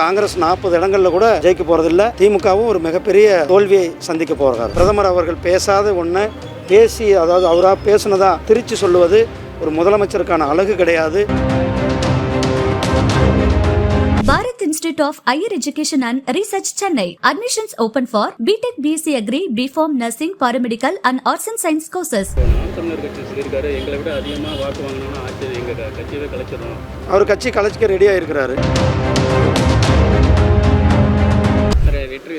காங்கிரஸ் நாற்பது இடங்கள்ல கூட ஜெயிக்க போறதில்ல. திமுகவும் ஒரு மிகப்பெரிய தோல்வியை சந்திக்க போகிறார் பிரதமர் அவர்கள் பேசாத ஒண்ணு பேசி அதாவது அவரா பேசுனதா திருச்சி சொல்லுவது ஒரு முதலமைச்சருக்கான அழகு கிடையாது. Agri, BPharm Nursing, Paramedical and Arts and Science courses. நாம் தமிழர் கட்சி சொல்லியிருக்காரு எங்களை விட அதிகமாக வாக்கு வாங்கினோம்னா ஆட்சி எங்கள் கட்சியவே கலைச்சிடும் அவர் கட்சி கலைச்சிக்க ரெடியாக இருக்கிறாரு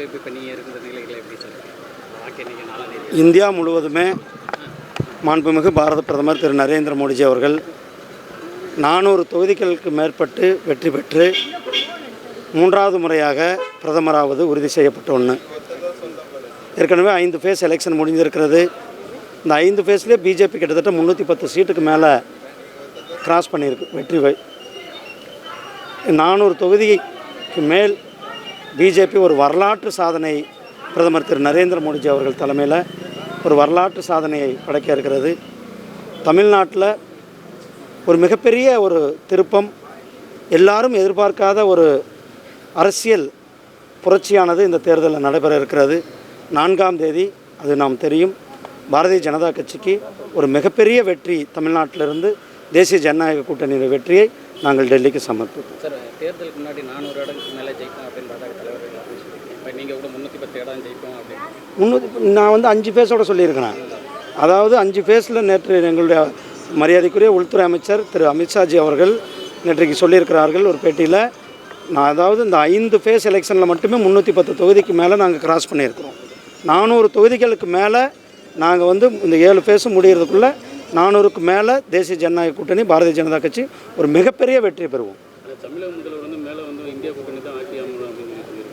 வாய்ப்பு இப்போ நீங்கள் இருக்கிற நிலைகளை எப்படி சார் இந்தியா முழுவதுமே மாண்புமிகு பாரத பிரதமர் திரு நரேந்திர மோடிஜி அவர்கள் நானூறு தொகுதிகளுக்கு மேற்பட்டு வெற்றி பெற்று மூன்றாவது முறையாக பிரதமராவது உறுதி செய்யப்பட்ட ஒன்று ஏற்கனவே ஐந்து ஃபேஸ் எலெக்ஷன் முடிஞ்சிருக்கிறது. இந்த ஐந்து ஃபேஸ்லேயே பிஜேபி கிட்டத்தட்ட முந்நூற்றி பத்து சீட்டுக்கு மேலே கிராஸ் பண்ணியிருக்கு வெற்றி வை நானூறு தொகுதிக்கு மேல் பிஜேபி ஒரு வரலாற்று சாதனை பிரதமர் திரு நரேந்திர மோடிஜி அவர்கள் தலைமையில் ஒரு வரலாற்று சாதனையை படைக்க இருக்கிறது. தமிழ்நாட்டில் ஒரு மிகப்பெரிய ஒரு திருப்பம் எல்லாரும் எதிர்பார்க்காத ஒரு அரசியல் புரட்சியானது இந்த தேர்தலில் நடைபெற இருக்கிறது. நான்காம் தேதி அது நாம் தெரியும். பாரதிய ஜனதா கட்சிக்கு ஒரு மிகப்பெரிய வெற்றி தமிழ்நாட்டிலிருந்து தேசிய ஜனநாயக கூட்டணியின் வெற்றியை நாங்கள் டெல்லிக்கு சமர்ப்பிப்போம். சார் தேர்தலுக்கு முன்னாடி நானூறு இடத்துக்கு மேலே ஜெயிப்போம் அப்படின்னு பாஜக தலைவர் நீங்கள் கூட முந்நூற்றி பத்து இடம் ஜெயிப்போம் அப்படின்னு. முன்னூற்றி நான் வந்து அஞ்சு ஃபேஸோட சொல்லியிருக்கிறேன். அதாவது அஞ்சு ஃபேஸில் நேற்று எங்களுடைய மரியாதைக்குரிய உள்துறை அமைச்சர் திரு அமித்ஷாஜி அவர்கள் நேற்றைக்கு சொல்லியிருக்கிறார்கள் ஒரு பேட்டியில். நான் அதாவது இந்த ஐந்து ஃபேஸ் எலெக்ஷனில் மட்டுமே முந்நூற்றி பத்து தொகுதிக்கு மேலே நாங்கள் கிராஸ் பண்ணியிருக்கிறோம். நானூறு தொகுதிகளுக்கு மேலே நாங்கள் வந்து இந்த ஏழு ஃபேஸும் முடியறதுக்குள்ளே நானூறுக்கு மேலே தேசிய ஜனநாயக கூட்டணி பாரதிய ஜனதா கட்சி ஒரு மிகப்பெரிய வெற்றி பெறுவோம்.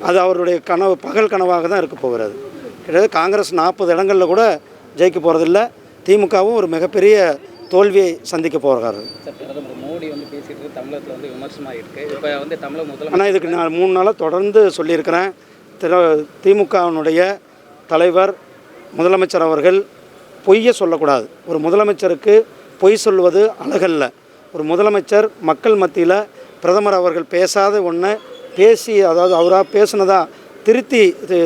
அது அவருடைய கனவு பகல் கனவாக தான் இருக்க போகிறது கிட்டத்தட்ட காங்கிரஸ் நாற்பது இடங்களில் கூட ஜெயிக்க போகிறதில்ல திமுகவும் ஒரு மிகப்பெரிய தோல்வியை சந்திக்க போகிறாரு ஆனால் இதுக்கு நான் மூணு நாளாக தொடர்ந்து சொல்லியிருக்கிறேன். திரு திமுகவினுடைய தலைவர் முதலமைச்சர் அவர்கள் பொய்யை சொல்லக்கூடாது. ஒரு முதலமைச்சருக்கு பொய் சொல்வது அழகல்ல. ஒரு முதலமைச்சர் மக்கள் மத்தியில் பிரதமர் அவர்கள் பேசாத ஒன்றை பேசி அதாவது அவராக பேசுனதாக திருத்தி இது,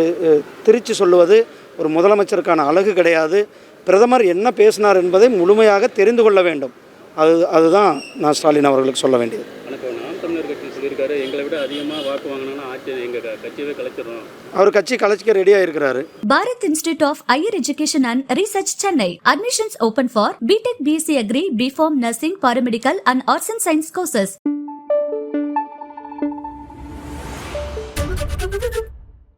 திருச்சி சொல்லுவது ஒரு முதலமைச்சருக்கான அழகு கிடையாது. பிரதமர் என்ன பேசினார் என்பதை முழுமையாக தெரிந்து கொள்ள வேண்டும். அது அதுதான் நான் ஸ்டாலின் அவர்களுக்கு சொல்ல வேண்டியது எனக்கு நாம் தமிழர் கட்சி சொல்லியிருக்காரு எங்களை விட அதிகமாக வாக்கு வாங்கினோம்னா ஆட்சி எங்கள் கட்சியவே கலைச்சிடும் அவர் கட்சி கலைச்சிக்க ரெடியாக இருக்கிறாரு Bharat Institute of Higher Education and Research Chennai. Admissions open for BTech BSc Agri, BPharm Nursing, Paramedical and Arts and Science courses.